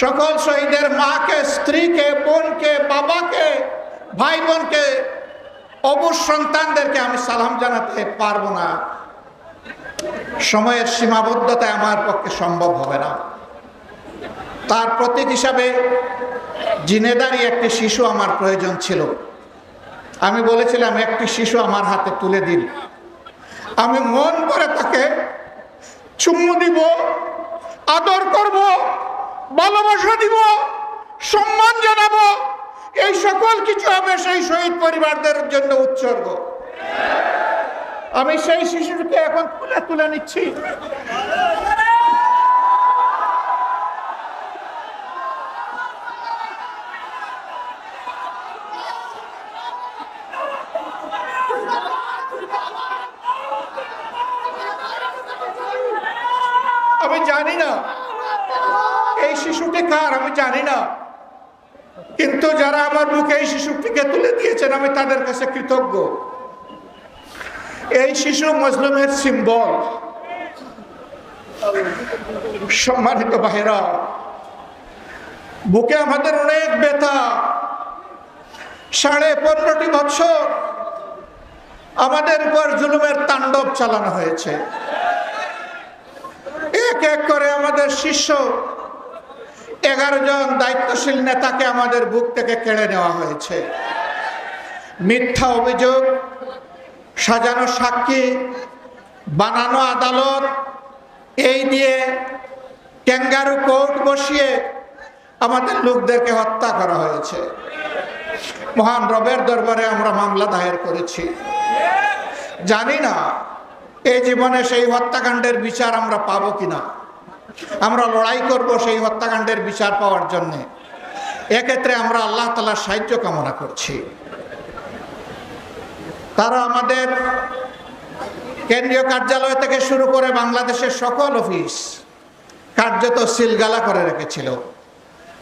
সকল শহীদের মাকে, স্ত্রীকে, বোনকে, বাবাকে ভাই বোনকে অবুজ সন্তানদেরকে আমি সালাম জানাতে পারব না। সময়ের সীমাবদ্ধতায় আমার পক্ষে সম্ভব হবে না। তার প্রতীক হিসাবে জিনেদারি একটি শিশু আমার প্রয়োজন ছিল। আমি বলেছিলাম, একটি শিশু আমার হাতে তুলে দিন। আমি মন করে তাকে চুম্মু দিব আদর করব, ভালোবাসা দিব, সম্মান জানাব, এই সকল কিছু আমি সেই শহীদ পরিবারদের জন্য উৎসর্গ। আমি সেই শিশুকে এখন তুলে তুলে নিচ্ছি আমি জানি না এই শিশুটি কার আমি জানি না কিন্তু যারা আমার মুখে এই শিশুটিকে তুলে দিয়েছেন, আমি তাদের কাছে কৃতজ্ঞ। এই শিশু মজলুমের সিম্বল সম্মানিত বাহেরা বুকে আমাদের অনেক ব্যথা। সাড়ে পনেরোটি বছর আমাদের উপর জুলুমের তাণ্ডব চালানো হয়েছে। এক এক করে আমাদের শিষ্য এগারো জন দায়িত্বশীল নেতাকে আমাদের বুক থেকে কেড়ে নেওয়া হয়েছে। মিথ্যা অভিযোগ, সাজানো সাক্ষী, বানানো আদালত, এই দিয়ে ক্যাঙ্গারু কোর্ট বসিয়ে আমাদের লোকদেরকে হত্যা করা হয়েছে। মহান রবের দরবারে আমরা মামলা দায়ের করেছি। জানি না, এই জীবনে সেই হত্যাকাণ্ডের বিচার আমরা পাবো কিনা। আমরা লড়াই করব সেই হত্যাকাণ্ডের বিচার পাওয়ার জন্য। এক্ষেত্রে আমরা আল্লাহ তালার সাহায্য কামনা করছি। তারা আমাদের কেন্দ্রীয় কার্যালয় থেকে শুরু করে বাংলাদেশের সকল অফিস কার্যত সিলগালা করে রেখেছিল।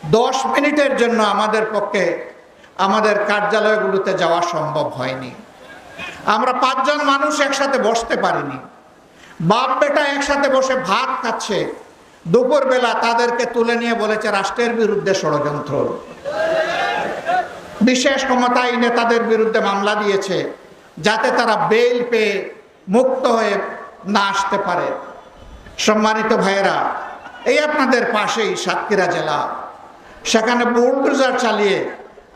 দশ মিনিটের জন্য আমাদের পক্ষে আমাদের কার্যালয়গুলোতে যাওয়া সম্ভব হয়নি। আমরা পাঁচজন মানুষ একসাথে বসতে পারিনি। বাপ বেটা একসাথে বসে ভাত খাচ্ছে। দুপুরবেলা তাদেরকে তুলে নিয়ে বলেছে, রাষ্ট্রের বিরুদ্ধে ষড়যন্ত্র। বিশেষ ক্ষমতা আইনে তাদের বিরুদ্ধে মামলা দিয়েছে, যাতে তারা বেল পেয়ে মুক্ত হয়ে না আসতে পারে। সম্মানিত ভাইয়েরা, এই আপনাদের পাশেই সাতক্ষীরা জেলা। সেখানে বুলডোজার চালিয়ে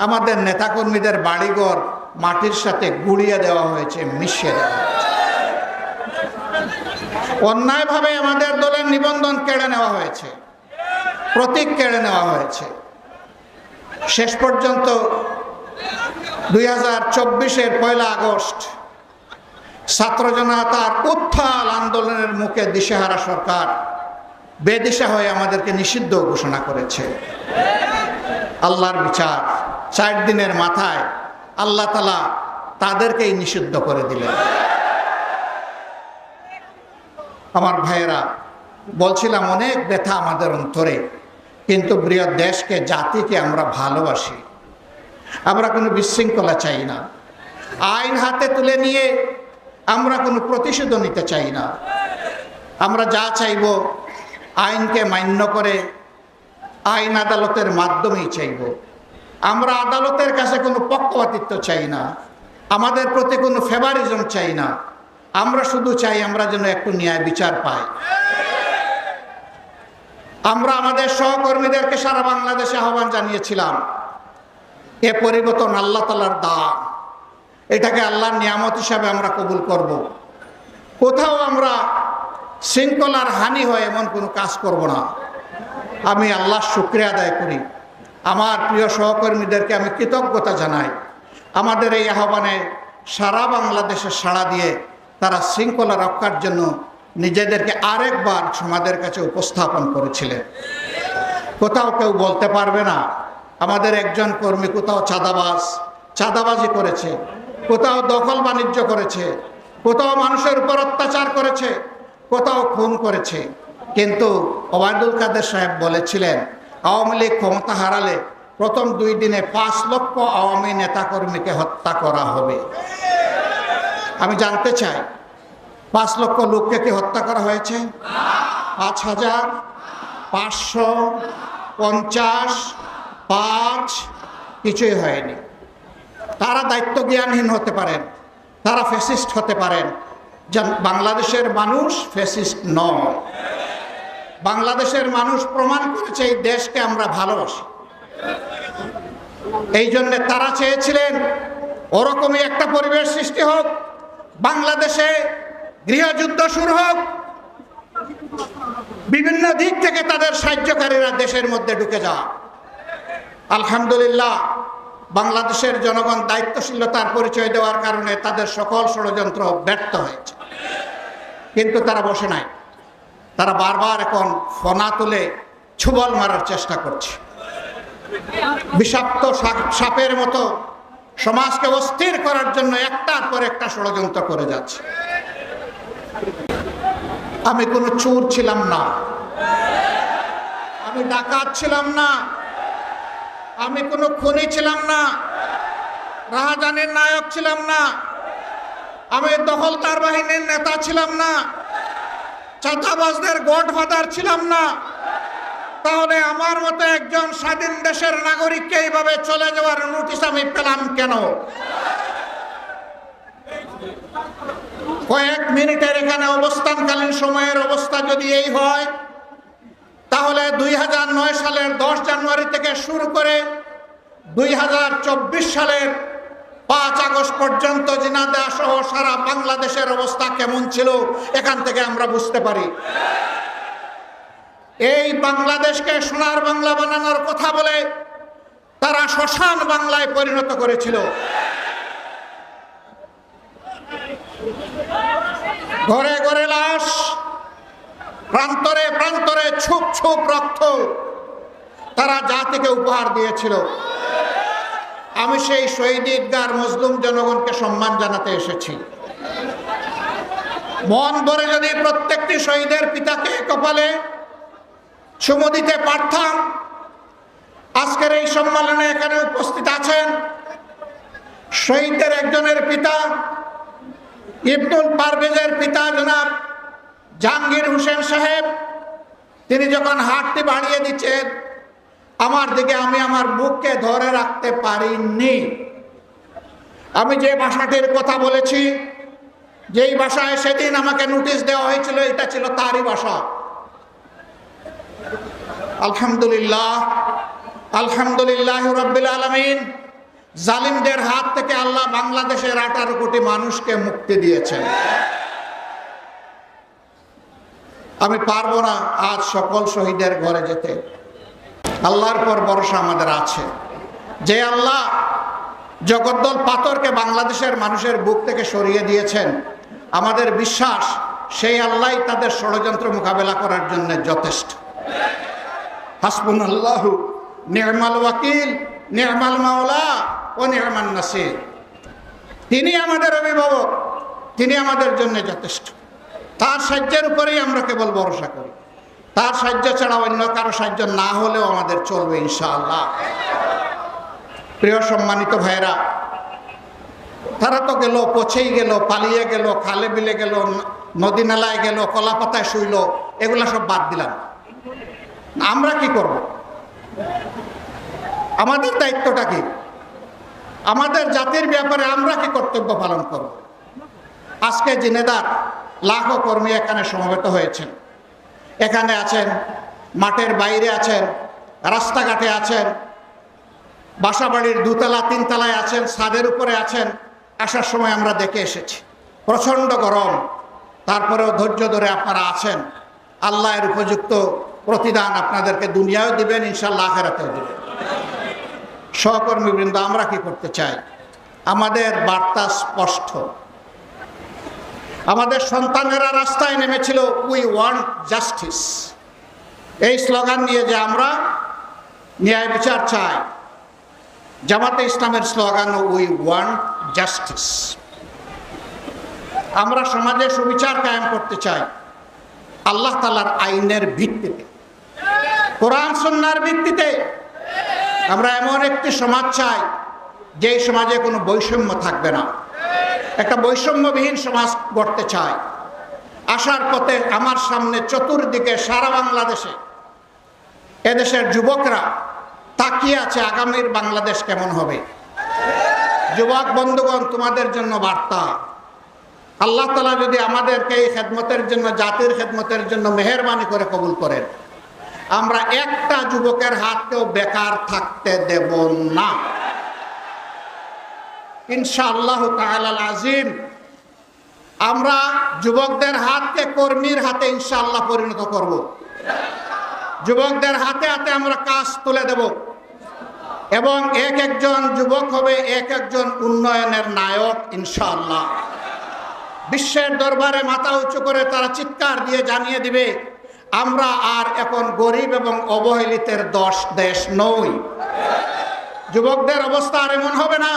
আমাদের নেতাকর্মীদের বাড়িঘর মাটির সাথে গুড়িয়ে দেওয়া হয়েছে, মিশিয়ে দেওয়া হয়েছে। অন্যায়ভাবে আমাদের দলের নিবন্ধন কেড়ে নেওয়া হয়েছে। প্রতীক কেড়ে নেওয়া হয়েছে। শেষ পর্যন্ত দুই হাজার চব্বিশের পয়লা আগস্ট ছাত্র জনতার উত্থাল আন্দোলনের মুখে দিশেহারা সরকার বেদিশা হয়ে আমাদেরকে নিষিদ্ধ ঘোষণা করেছে। আল্লাহর বিচার চার দিনের মাথায় আল্লাহ তালা তাদেরকেই নিষিদ্ধ করে দিলেন। আমার ভাইয়েরা, বলছিলাম, অনেক ব্যথা আমাদের অন্তরে, কিন্তু বৃহৎ দেশকে, জাতিকে আমরা ভালোবাসি। আমরা কোনো বিশৃঙ্খলা চাই না। আইন হাতে তুলে নিয়ে আমরা কোনো প্রতিশোধ নিতে চাই না। আমরা যা চাইব, আইনকে মান্য করে আইন আদালতের মাধ্যমেই চাইব। আমরা আদালতের কাছে কোনো পক্ষপাতিত্ব চাই না। আমাদের প্রতি কোনো ফেভারিজম চাই না। আমরা শুধু চাই আমরা যেন একটু ন্যায় বিচার পাই। আমরা আমাদের সহকর্মীদেরকে সারা বাংলাদেশে আহ্বান জানিয়েছিলাম, এ পরিবর্তন আল্লাহ তালার দান। এটাকে আল্লাহর নিয়ামত হিসাবে আমরা কবুল করব। কোথাও আমরা শৃঙ্খলার হানি হয় এমন কোনো কাজ করব না। আমি আল্লাহ শুক্রিয়া আদায় করি। আমার প্রিয় সহকর্মীদেরকে আমি কৃতজ্ঞতা জানাই। আমাদের এই আহ্বানে সারা বাংলাদেশে সাড়া দিয়ে তারা শৃঙ্খলা রক্ষার জন্য নিজেদেরকে আরেকবার সমাজের কাছে উপস্থাপন করেছিলেন। কোথাও কেউ বলতে পারবে না, আমাদের একজন কর্মী কোথাও চাঁদাবাজ, চাঁদাবাজি করেছে, কোথাও দখল বাণিজ্য করেছে, কোথাও মানুষের উপর অত্যাচার করেছে, কোথাও খুন করেছে। কিন্তু ওবায়দুল কাদের সাহেব বলেছিলেন, আওয়ামী লীগ ক্ষমতা হারালে প্রথম দুই দিনে পাঁচ লক্ষ আওয়ামী নেতাকর্মীকে হত্যা করা হবে। আমি জানতে চাই, পাঁচ লক্ষ লোককে কি হত্যা করা হয়েছে? পাঁচ হাজার, পাঁচশো, পঞ্চাশ, পাঁচ, কিছুই হয়নি। তারা দায়িত্ব জ্ঞানহীন হতে পারেন, তারা ফেসিস্ট হতে পারেন। বাংলাদেশের মানুষ ফেসিস্ট নয়। বাংলাদেশের মানুষ প্রমাণ করেছে এই দেশকে আমরা ভালোবাসি। এই জন্য তারা চেয়েছিলেন, ওরকমই একটা পরিবেশ সৃষ্টি হোক বাংলাদেশে গৃহযুদ্ধ শুরু হোক, বিভিন্ন দিক থেকে তাদের সাহায্যকারীরা দেশের মধ্যে ঢুকে যাওয়া আলহামদুলিল্লাহ, বাংলাদেশের জনগণ দায়িত্বশীলতার পরিচয় দেওয়ার কারণে তাদের সকল ষড়যন্ত্র ব্যর্থ হয়েছে। কিন্তু তারা বসে নাই। তারা বারবার এখন ফনা তুলে ছুবল মারার চেষ্টা করছে। বিষাক্ত সাপ- সাপের মতো সমাজকে অস্থির করার জন্য একটার পর একটা ষড়যন্ত্র করে যাচ্ছে। আমি কোনো চোর ছিলাম না। আমি ডাকাত ছিলাম না। আমি কোনো খুনি ছিলাম না। রাহাজানের নায়ক ছিলাম না। আমি দখলদার বাহিনীর নেতা ছিলাম না। চাঁদাবাজদের গডফাদার ছিলাম না। তাহলে আমার মতো একজন স্বাধীন দেশের নাগরিককে এইভাবে চলে যাওয়ার নোটিশ আমি পেলাম কেন? কয়েক মিনিটের এখানে অবস্থানকালীন সময়ের অবস্থা যদি এই হয়, তাহলে দুই হাজার নয় সালের দশ জানুয়ারি থেকে শুরু করে দুই হাজার চব্বিশ সালের পাঁচ আগস্ট পর্যন্ত জিনাদা সহ সারা বাংলাদেশের অবস্থা কেমন ছিল, এখান থেকে আমরা বুঝতে পারি। এই বাংলাদেশকে সোনার বাংলা বানানোর কথা বলে তারা শ্মশান বাংলায় পরিণত করেছিল। ঘরে ঘরে লাশ, প্রান্তরে প্রান্তরে ছুপ ছুপ রক্ত তারা জাতিকে উপহার দিয়েছিল। আমি সেই শহীদ ঈদগার মজলুম জনগণকে সম্মান জানাতে এসেছি। মন ভরে যদি প্রত্যেকটি শহীদের পিতাকে কপালে চুমু দিতে পারতাম। আজকের এই সম্মেলনে এখানে উপস্থিত আছেন শহীদদের একজনের পিতা, ইবনুল পারভেজের পিতা জনাব জাহাঙ্গীর হোসেন সাহেব। তিনি যখন হাতটি বাড়িয়ে দিচ্ছেন, আমার দিকে আমি আমার বুককে ধরে রাখতে পারিনি। আমি যে ভাষাটির কথা বলেছি, যেই ভাষায় সেদিন আমাকে নোটিশ দেওয়া হয়েছিল, এটা ছিল তারই ভাষা। আলহামদুলিল্লাহ আলহামদুলিল্লাহ রব্বিল আলমিন। জালিমদের হাত থেকে আল্লাহ বাংলাদেশের আঠারো কোটি মানুষকে মুক্তি দিয়েছেন। আমি পারব না আজ সকল শহীদের ঘরে যেতে। আল্লাহর পর ভরসা আমাদের আছে। যে আল্লাহ জগদ্দল পাথরকে বাংলাদেশের মানুষের বুক থেকে সরিয়ে দিয়েছেন, আমাদের বিশ্বাস সেই আল্লাহ তাদের ষড়যন্ত্র মোকাবেলা করার জন্য যথেষ্ট। হাসবুন আল্লাহ নির্মাল ওয়াকিল, নির্মাল মাওলা ও নির্মাল নাসির। তিনি আমাদের অভিভাবক, তিনি আমাদের জন্য যথেষ্ট। তার সাহায্যের উপরেই আমরা কেবল ভরসা করি। তার সাহায্য ছাড়া অন্য কারও সাহায্য না হলেও আমাদের চলবে ইনশাআল্লাহ। প্রিয় সম্মানিত ভাইরা তারা তো গেল পছেই গেল, পালিয়ে গেল, খালে বিলে গেল নদী নালায় গেল কলা পাতায় শুইল, এগুলা সব বাদ দিলাম। আমরা কি করব? আমাদের দায়িত্বটা কি? আমাদের জাতির ব্যাপারে আমরা কি কর্তব্য পালন করব? আজকে জিনেদার লাখো কর্মী এখানে সমবেত হয়েছেন। এখানে আছেন, মাঠের বাইরে আছেন, রাস্তাঘাটে আছেন, বাসাবাড়ির দুতলা, তিনতলায় আছেন, ছাদের উপরে আছেন, আসার সময় আমরা দেখে এসেছি। প্রচণ্ড গরম, তারপরেও ধৈর্য ধরে আপনারা আছেন। আল্লাহের উপযুক্ত প্রতিদান আপনাদেরকে দুনিয়াও দিবেন ইনশাল্লাহ আখেরাতেও দিবেন। সহকর্মীবৃন্দ, আমরা কি করতে চাই? আমাদের বার্তা স্পষ্ট। আমাদের সন্তানেরা রাস্তায় নেমেছিল উই ওয়ান্ট জাস্টিস এই স্লোগান নিয়ে যে আমরা ন্যায় বিচার চাই। জামাতে ইসলামের স্লোগান উই ওয়ান্ট জাস্টিস আমরা সমাজে সুবিচার কায়েম করতে চাই। আল্লাহ তালার আইনের ভিত্তিতে। কোরআন সন্ন্যার ভিত্তিতে আমরা এমন একটি সমাজ চাই, যেই সমাজে কোনো বৈষম্য থাকবে না। একটা বৈষম্যবিহীন সমাজ গড়তে চাই। আসার পথে আমার সামনে চতুর্দিকে সারা বাংলাদেশে এদেশের যুবকরা তাকিয়ে আছে, আগামীর বাংলাদেশ কেমন হবে? যুবক বন্ধুগণ, তোমাদের জন্য বার্তা। আল্লাহ তালা যদি আমাদেরকে এই খেদমতের জন্য, জাতির খেদমতের জন্য মেহরবানি করে কবুল করেন। আমরা একটা যুবকের হাতকেও বেকার থাকতে দেব না। ইনশাআল্লাহ তাআলা আজিম আমরা যুবকদের হাতকে কর্মীর হাতে ইনশাআল্লাহ পরিণত করব। যুবকদের হাতে হাতে আমরা কাজ তুলে দেব। এবং এক একজন যুবক হবে এক একজন উন্নয়নের নায়ক ইনশাআল্লাহ। বিশ্বের দরবারে মাথা উঁচু করে তারা চিৎকার দিয়ে জানিয়ে দিবে আমরা আর এখন গরিব এবং অবহেলিতের দশ দেশ নই। যুবকদের অবস্থা আর এমন হবে না।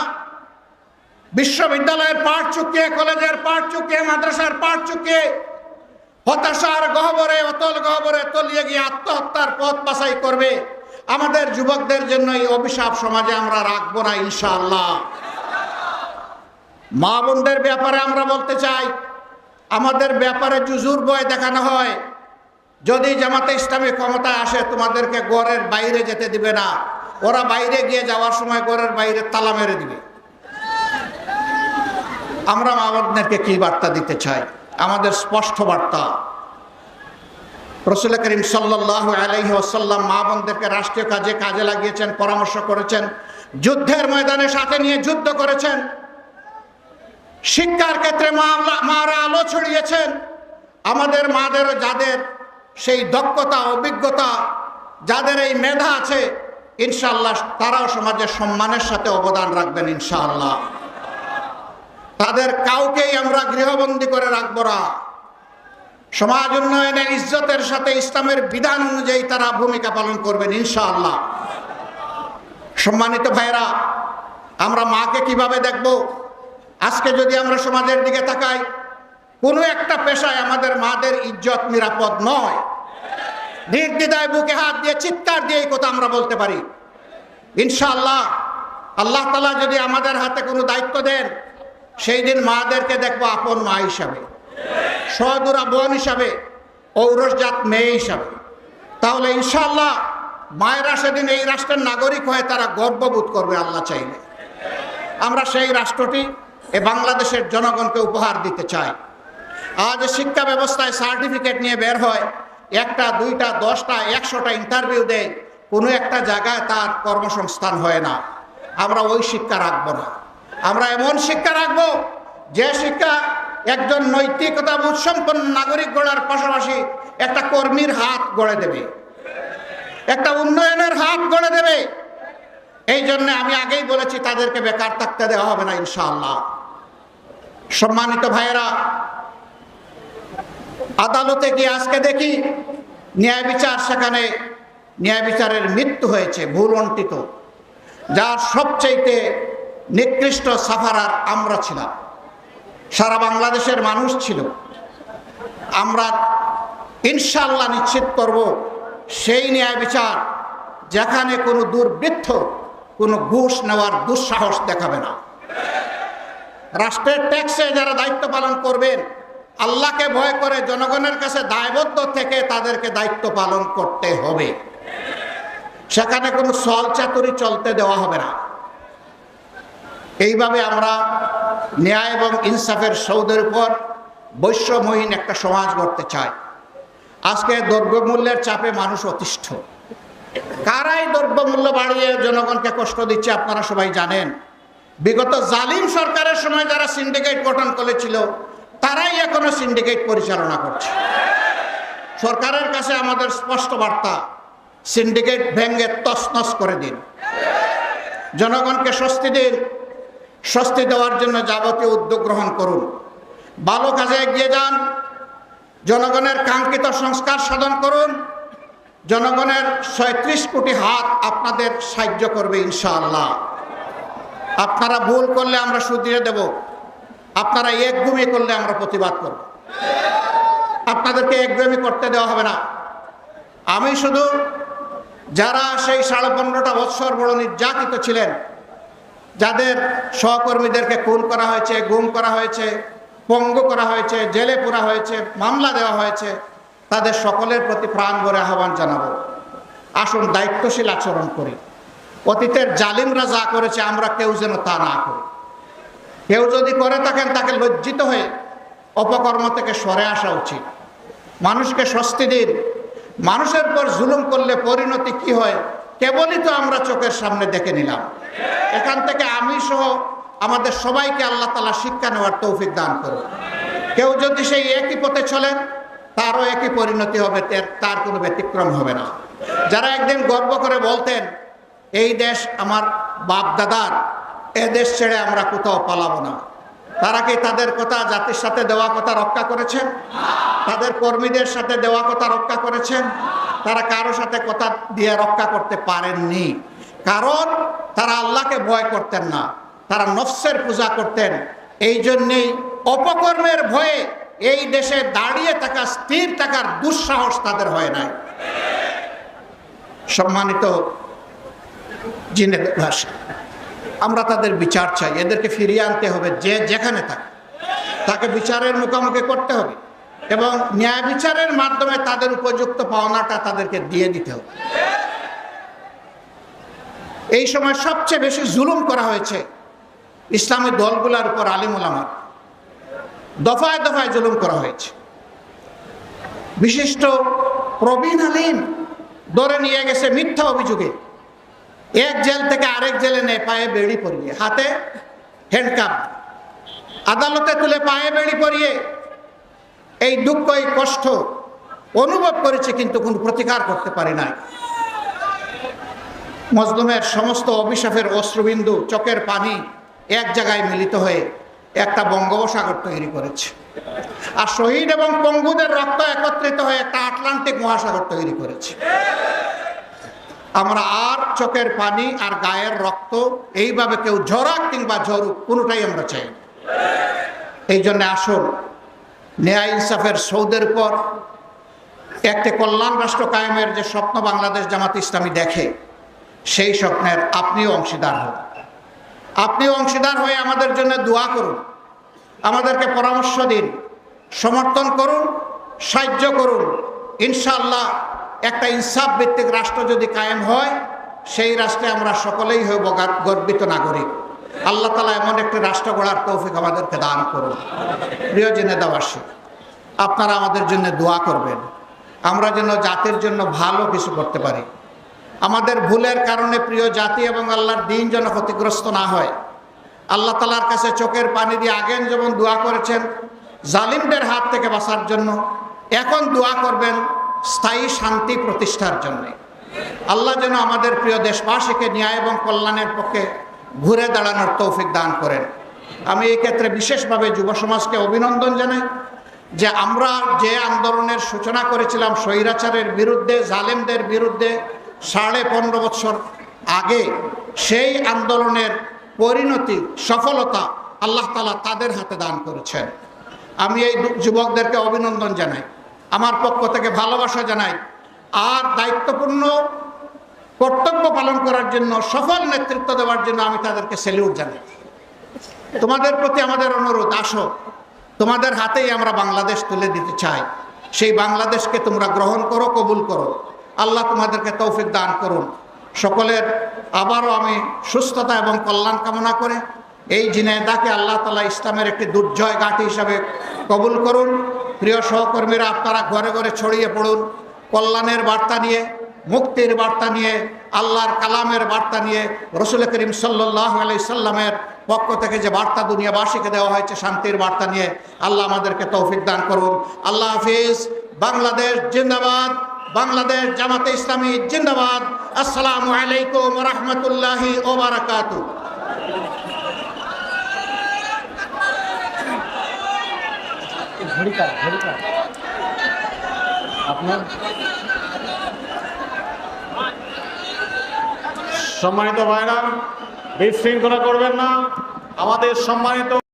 বিশ্ববিদ্যালয়ের পাঠ চুকিয়ে, কলেজের পাঠ চুকিয়ে, মাদ্রাসার পাঠ চুকিয়ে হতাশার গহবরে, অতল গহবরে তলিয়ে গিয়ে আত্মহত্যার পথ বাছাই করবে। আমাদের যুবকদের জন্য এই অভিশাপ সমাজে আমরা রাখব না, ইনশাআল্লাহ। মা বোনদের ব্যাপারে আমরা বলতে চাই, আমাদের ব্যাপারে জুজুর বয় দেখানো হয়। যদি জামাতে ইসলামী ক্ষমতায় আসে, তোমাদেরকে গড়ের বাইরে যেতে দিবে না। ওরা বাইরে গিয়ে যাওয়ার সময় গড়ের বাইরে তালা মেরে দিবে। আমরা মা বোনদেরকে কি বার্তা দিতে চাই? আমাদের স্পষ্ট বার্তা। রসুল করিম সাল্লাহ আলহি আসাল্লাম মা বোনদেরকে রাষ্ট্রীয় কাজে কাজে লাগিয়েছেন, পরামর্শ করেছেন, যুদ্ধের ময়দানে সাথে নিয়ে যুদ্ধ করেছেন। শিক্ষার ক্ষেত্রে মারা আলো ছড়িয়েছেন। আমাদের মাদের, যাদের সেই দক্ষতা, অভিজ্ঞতা যাদের এই মেধা আছে ইনশাল্লাহ তারাও সমাজের সম্মানের সাথে অবদান রাখবেন, ইনশাআল্লাহ। তাদের কাউকেই আমরা গৃহবন্দী করে রাখব না। সমাজ উন্নয়নে ইজ্জতের সাথে ইসলামের বিধান অনুযায়ী তারা ভূমিকা পালন করবেন, ইনশাআল্লাহ। সম্মানিত ভাইরা আমরা মাকে কীভাবে দেখব? আজকে যদি আমরা সমাজের দিকে তাকাই কোনো একটা পেশায় আমাদের মাদের ইজ্জত নিরাপদ নয়। নির্দ্বিধায় বুকে হাত দিয়ে, চিৎকার দিয়ে এই কথা আমরা বলতে পারি। ইনশাল্লাহ আল্লাহ তালা যদি আমাদের হাতে কোনো দায়িত্ব দেন, সেই দিন মাদেরকে দেখব আপন মা হিসাবে, সদুরা বোন হিসাবে, ঔরসজাত মেয়ে হিসাবে। তাহলে ইনশাল্লাহ মায়েরা সেদিন এই রাষ্ট্রের নাগরিক হয়ে তারা গর্ববোধ করবে আল্লাহ চাইলে। আমরা সেই রাষ্ট্রটি এ বাংলাদেশের জনগণকে উপহার দিতে চাই। আজ শিক্ষা ব্যবস্থায় সার্টিফিকেট নিয়ে বের হয়, একটা, দুইটা, দশটা, একশোটা ইন্টারভিউ দেয়, কোনো একটা জায়গায় তার কর্মসংস্থান হয় না। আমরা ওই শিক্ষা রাখব না। আমরা এমন শিক্ষা রাখব, যে শিক্ষা একজন নৈতিকতা সম্পন্ন নাগরিক গড়ার পাশাপাশি একটা কর্মীর হাত গড়ে দেবে, একটা উন্নয়নের হাত গড়ে দেবে। এই জন্য আমি আগেই বলেছি, তাদেরকে বেকার থাকতে দেওয়া হবে না ইনশাআল্লাহ। সম্মানিত ভাইয়েরা আদালতে গিয়ে আজকে দেখি ন্যায় বিচার সেখানে, ন্যায় বিচারের মৃত্যু হয়েছে, ভুল অন্টিত যার সবচেয়েতে নিকৃষ্ট সাফারার আমরা ছিলাম। সারা বাংলাদেশের মানুষ ছিল। আমরা ইনশাল্লাহ নিশ্চিত করব, সেই ন্যায় বিচার যেখানে কোনো দুর্বৃত্ত, কোনো ঘুষ নেওয়ার দুঃসাহস দেখাবে না। রাষ্ট্রের ট্যাক্সে যারা দায়িত্ব পালন করবেন আল্লাহকে ভয় করে জনগণের কাছে দায়বদ্ধ থেকে তাদেরকে দায়িত্ব পালন করতে হবে। সেখানে কোনো সল চাতুরি চলতে দেওয়া হবে না। এইভাবে আমরা ন্যায় এবং ইনসাফের সৌদের উপর বৈশ্যমহীন একটা সমাজ গড়তে চাই। আজকে দ্রব্যমূল্যের চাপে মানুষ অতিষ্ঠ। কারাই দ্রব্যমূল্য বাড়িয়ে জনগণকে কষ্ট দিচ্ছে আপনারা সবাই জানেন। বিগত জালিম সরকারের সময় যারা সিন্ডিকেট গঠন করেছিল তারাই এখনও সিন্ডিকেট পরিচালনা করছে। সরকারের কাছে আমাদের স্পষ্ট বার্তা সিন্ডিকেট ভেঙ্গে তসনস করে দিন। জনগণকে স্বস্তি দিন, স্বস্তি দেওয়ার জন্য যাবতীয় উদ্যোগ গ্রহণ করুন। ভালো কাজে এগিয়ে যান, জনগণের কাঙ্ক্ষিত সংস্কার সাধন করুন, জনগণের ছয়ত্রিশ কোটি হাত আপনাদের সাহায্য করবে ইনশাআল্লাহ। আপনারা ভুল করলে আমরা সুদিয়ে দেব। আপনারা একগুমি করলে আমরা প্রতিবাদ করব। আপনাদেরকে একগুমি করতে দেওয়া হবে না। আমি শুধু যারা সেই সাড়ে পনেরোটা বৎসর বড় নির্যাতিত ছিলেন, যাদের সহকর্মীদেরকে খুন করা হয়েছে, গুম করা হয়েছে, পঙ্গু করা হয়েছে, জেলে পোড়া হয়েছে, মামলা দেওয়া হয়েছে, তাদের সকলের প্রতি প্রাণ ভরে আহ্বান জানাব। আসুন দায়িত্বশীল আচরণ করি। অতীতের জালিমরা যা করেছে, আমরা কেউ যেন তা না করি। কেউ যদি করে থাকেন, তাকে লজ্জিত হয়ে অপকর্ম থেকে সরে আসা উচিত। মানুষকে স্বস্তি দিন। মানুষের পর জুলুম করলে পরিণতি কি হয়, কেবলই তো আমরা চোখের সামনে দেখে নিলাম। এখান থেকে আমি সহ আমাদের সবাইকে আল্লাহ তালা শিক্ষা নেওয়ার তৌফিক দান করুন। কেউ যদি সেই একই পথে চলেন, তারও একই পরিণতি হবে, তার- তার কোনো ব্যতিক্রম হবে না। যারা একদিন গর্ব করে বলতেন, এই দেশ আমার বাপ দাদার এ দেশ ছেড়ে আমরা কোথাও পালাবো না। তারা কি তাদের কথা জাতির সাথে দেওয়া কথা রক্ষা করেছেন? তাদের কর্মীদের সাথে দেওয়া কথা রক্ষা করেছেন? তারা কারও সাথে কথা দিয়ে রক্ষা করতে পারেননি। কারণ তারা আল্লাহকে ভয় করতেন না। তারা নফসের পূজা করতেন। এই জন্যেই অপকর্মের ভয়ে এই দেশে দাঁড়িয়ে থাকা, স্থির থাকার দুঃসাহস তাদের হয় নাই। সম্মানিত জিনে ভাষা আমরা তাদের বিচার চাই। এদেরকে ফিরিয়ে আনতে হবে, যে যেখানে থাকে। তাকে বিচারের মুখোমুখি করতে হবে এবং ন্যায় বিচারের মাধ্যমে তাদের উপযুক্ত পাওনাটা তাদেরকে দিয়ে দিতে হবে। এই সময় সবচেয়ে বেশি জুলুম করা হয়েছে ইসলামী দলগুলোর উপর আলিমুলামার দফায় দফায় জুলুম করা হয়েছে। বিশিষ্ট প্রবীণ আলিম ধরে নিয়ে গেছে মিথ্যা অভিযোগে। এক জেল থেকে আরেক জেলে নেয় পায়ে বেড়ি পরিয়ে। হাতে হ্যান্ডকাপ আদালতে তুলে পায়ে বেড়ি পরিয়ে। এই দুঃখ, এই কষ্ট অনুভব করেছে কিন্তু কোনো প্রতিকার করতে পারে নাই। মজলুমের সমস্ত অভিশাপের অশ্রুবিন্দু চকের পানি এক জায়গায় মিলিত হয়ে একটা বঙ্গোপসাগর তৈরি করেছে। আর শহীদ এবং পঙ্গুদের রক্ত একত্রিত হয়ে একটা আটলান্টিক মহাসাগর তৈরি করেছে। আমরা আর চোখের পানি আর গায়ের রক্ত এইভাবে কেউ ঝরাক কিংবা ঝরুক, কোনোটাই আমরা চাই এই জন্য আসুন ন্যায় ইনসাফের সৌদের পর একটি কল্যাণ রাষ্ট্র কায়েমের যে স্বপ্ন বাংলাদেশ জামাত ইসলামী দেখে, সেই স্বপ্নের আপনিও অংশীদার হন। আপনিও অংশীদার হয়ে আমাদের জন্য দোয়া করুন, আমাদেরকে পরামর্শ দিন, সমর্থন করুন, সাহায্য করুন। ইনশাআল্লাহ একটা ইনসাফ ভিত্তিক রাষ্ট্র যদি কায়েম হয়, সেই রাষ্ট্রে আমরা সকলেই হইব গর্বিত নাগরিক। আল্লাহ তালা এমন একটি রাষ্ট্র গড়ার তৌফিক আমাদেরকে দান করুন। প্রিয় জেনেদাবাসী, আপনারা আমাদের জন্য দোয়া করবেন। আমরা যেন জাতির জন্য ভালো কিছু করতে পারি। আমাদের ভুলের কারণে প্রিয় জাতি এবং আল্লাহর দিন যেন ক্ষতিগ্রস্ত না হয়। আল্লাহ তালার কাছে চোখের পানি দিয়ে আগেন যেমন দোয়া করেছেন, জালিমদের হাত থেকে বাঁচার জন্য এখন দোয়া করবেন স্থায়ী শান্তি প্রতিষ্ঠার জন্য। আল্লাহ যেন আমাদের প্রিয় দেশবাসীকে ন্যায় এবং কল্যাণের পক্ষে ঘুরে দাঁড়ানোর তৌফিক দান করেন। আমি এই ক্ষেত্রে বিশেষভাবে যুব সমাজকে অভিনন্দন জানাই যে আমরা যে আন্দোলনের সূচনা করেছিলাম স্বৈরাচারের বিরুদ্ধে, জালেমদের বিরুদ্ধে, সাড়ে পনেরো বছর আগে, সেই আন্দোলনের পরিণতি, সফলতা আল্লাহ তালা তাদের হাতে দান করেছেন। আমি এই যুবকদেরকে অভিনন্দন জানাই। আমার পক্ষ থেকে ভালোবাসা জানাই। আর দায়িত্বপূর্ণ কর্তব্য পালন করার জন্য, সফল নেতৃত্ব দেওয়ার জন্য আমি তাদেরকে সেলিউট জানাই। তোমাদের প্রতি আমাদের অনুরোধ, আসো। তোমাদের হাতেই আমরা বাংলাদেশ তুলে দিতে চাই। সেই বাংলাদেশকে তোমরা গ্রহণ করো, কবুল করো। আল্লাহ তোমাদেরকে তৌফিক দান করুন। সকলের আবারও আমি সুস্থতা এবং কল্যাণ কামনা করে এই জিনেদাকে আল্লাহ তালা ইসলামের একটি দুর্জয় ঘাটি হিসাবে কবুল করুন। প্রিয় সহকর্মীরা, আপনারা ঘরে ঘরে ছড়িয়ে পড়ুন। কল্যাণের বার্তা নিয়ে, মুক্তির বার্তা নিয়ে, আল্লাহর কালামের বার্তা নিয়ে, রসুল করিম সাল্লাহ আলি সাল্লামের পক্ষ থেকে যে বার্তা দুনিয়াবাসীকে দেওয়া হয়েছে, শান্তির বার্তা নিয়ে আল্লাহ আমাদেরকে তৌফিক দান করুন। আল্লাহ হাফিজ। বাংলাদেশ জিন্দাবাদ। বাংলাদেশ জামাতে ইসলামী জিন্দাবাদ। আসসালামু আলাইকুম রহমতুল্লাহি ওবরাকাতু ঘড়ি কার ঘড়ি কার আপনার? সম্মানিত ভাইরা বিশৃঙ্খলা করবেন না। আমাদের সম্মানিত